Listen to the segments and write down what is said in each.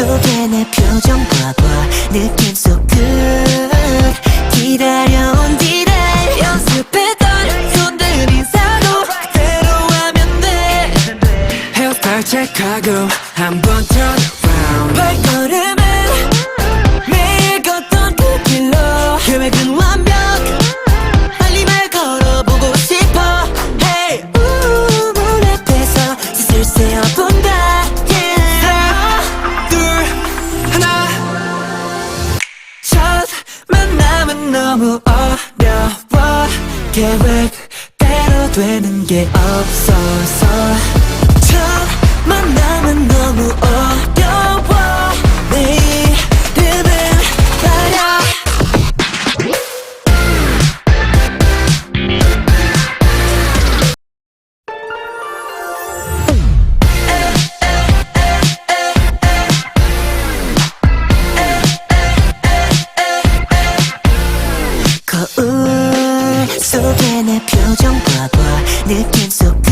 속에 내 표정 봐봐. 느낌 속끝. 기다려온 뒤를 연습했던 손들인 사도 그대로 하면 돼. 헤어스타일 체크하고 한번 turn around. 발걸음 너무 어려워 계획대로 되는 게 없어서 첫 만남은 너무 어려워 느낌 속끝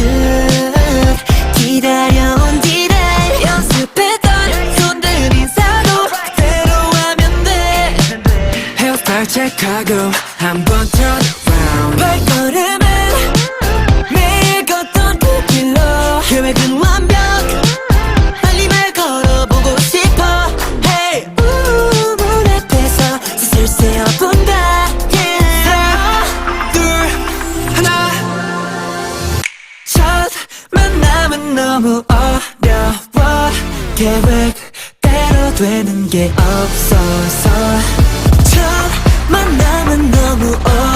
기다려온 뒤를 연습했던 손들 인사도 그대로 하면 돼 헤어스타일 체크하고 한번 turn around 발걸음은 매일 걷던 그 길로 계획은 완벽 알림을 걸어보고 싶어 Hey 우, 문 앞에서 슬슬 세어본다 만남은 너무 어려워. 계획대로 되는 게 없어서. 첫 만남은 너무 어려워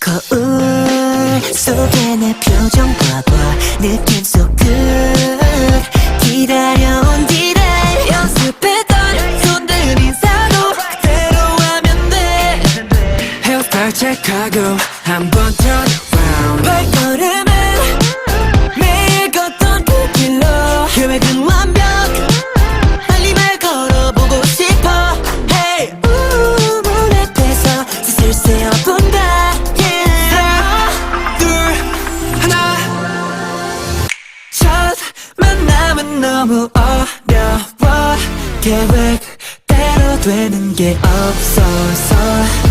거울 속에 내 표정 봐봐. 느낌 속 끝. 기다려온 뒤를 연습했던 손들 인 사도 그대로 하면 돼. 헤어스타일 체크하고 한번 turn around. 발걸음 너무 어려워 계획대로 되는 게 없어서